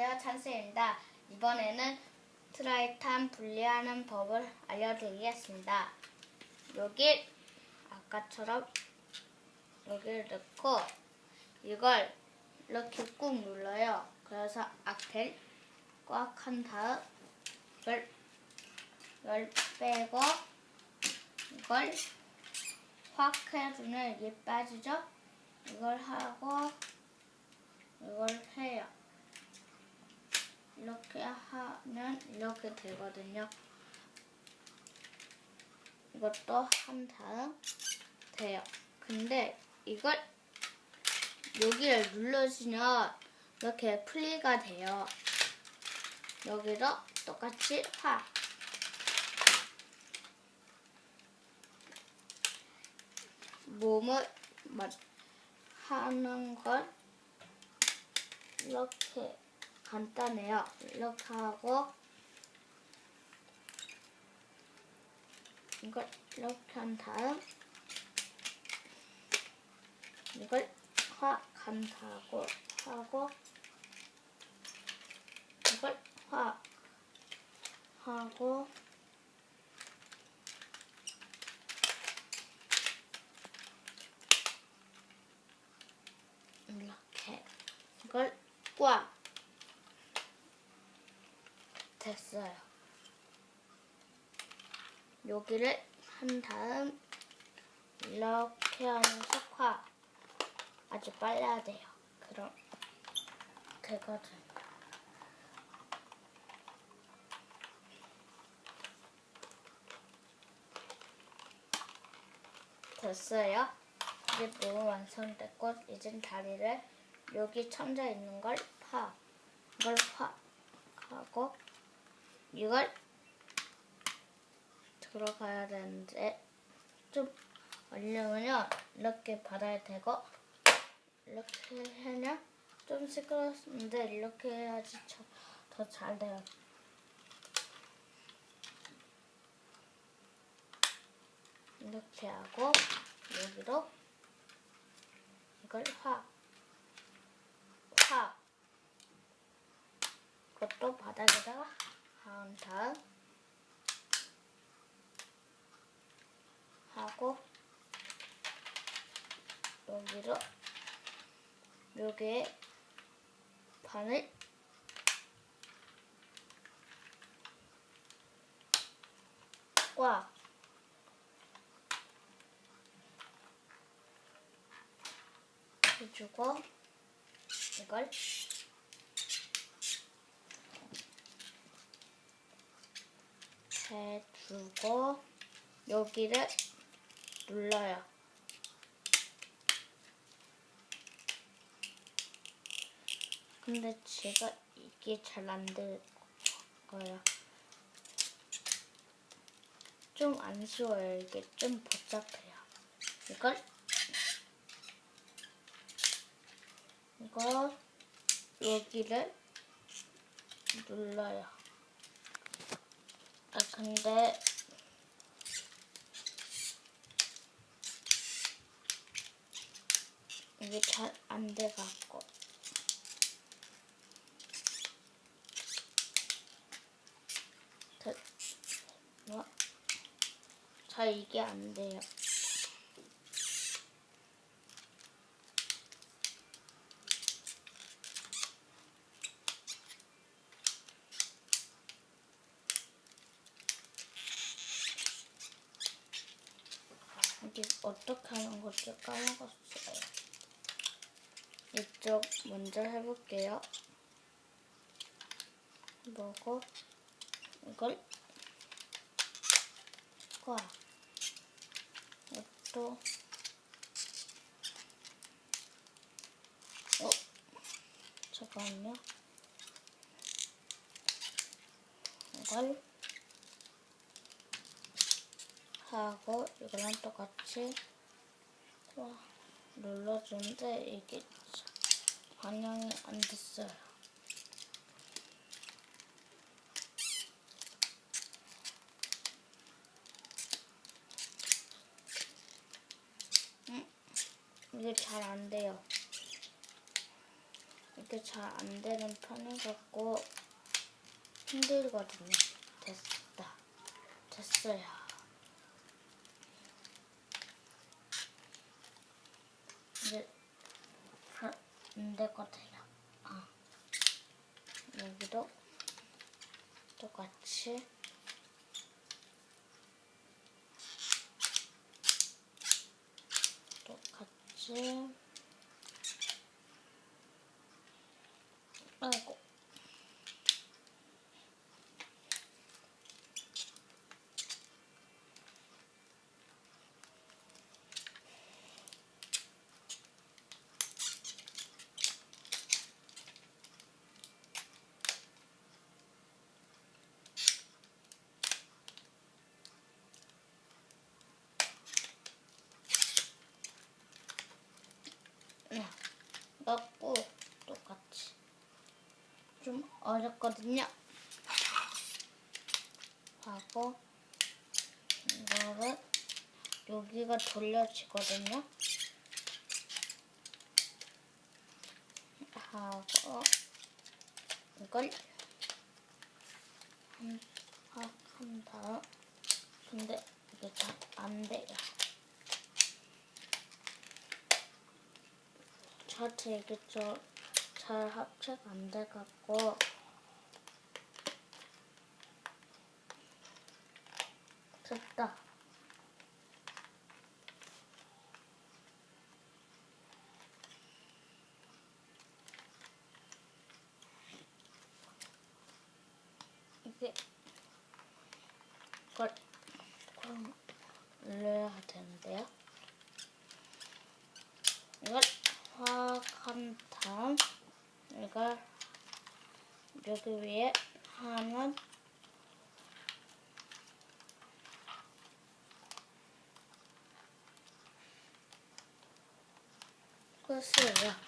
안녕하세요. 찬스입니다. 이번에는 트라이탄 분리하는 법을 알려드리겠습니다. 여기 아까처럼 여기를 넣고 이걸 이렇게 꾹 눌러요. 그래서 악셀 꽉한 다음 이걸 이걸 빼고 이걸 확 해주면 이게 빠지죠? 이걸 하고 이걸 해요. 이렇게 하면 이렇게 되거든요. 이것도 한 다음 돼요. 근데 이걸 여기를 눌러주면 이렇게 플리가 돼요. 여기도 똑같이 확 몸을 막 하는 건 이렇게 간단해요. 이렇게 하고 이걸 이렇게 한 다음 이걸 확 간다고 하고 이걸 확 하고 이렇게 이걸 꽉 됐어요. 여기를 한 다음 이렇게 하면서 화 아주 빨라야 돼요. 그럼 되거든. 됐어요. 이제 몸 완성됐고 이젠 다리를 여기 천자 있는 걸 파. 이걸 파 하고 이걸 들어가야 되는데 좀 얼려면 이렇게 받아야 되고 이렇게 하면 좀 시끄럽는데 이렇게 해야지 더 잘 돼요. 이렇게 하고 여기로 이걸 확, 확. 그것도 바닥에다가 한 다음 하고 여기로 여기에 반을 꽉 해주고 이걸 해주고 여기를 눌러요. 근데 제가 이게 잘 안 될 거예요. 좀 안 쉬워요. 이게 좀 복잡해요. 이걸 이거 여기를 눌러요. 아 근데 이게 잘 안 돼 갖고 더, 뭐? 잘 이게 안 돼요. 이게 어떻게 하는 건지 까먹었어요. 이쪽 먼저 해볼게요. 뭐고 이걸 꽉 이것도 어 잠깐만요. 이걸 하고 이거랑 똑같이 와, 눌러주는데 이게 반영이 안 됐어요. 응? 이게 잘 안 돼요. 이게 잘 안 되는 편이갖고 힘들거든요. 됐다. 됐어요. 이제 안 되거든요. 아. 여기도 똑같이 똑같이 아이고 넣고 똑같이 좀 어렵거든요. 하고 이거를 여기가 돌려지거든요. 하고 이걸 한, 다음 근데 이게 잘 안 돼요. 저한테 이게 좀잘 합체가 안 돼갖고 됐다. 이게 이걸 올려야 되는데요. 이걸 화학한 다음 이걸 여기 위에 하면 끝이에요.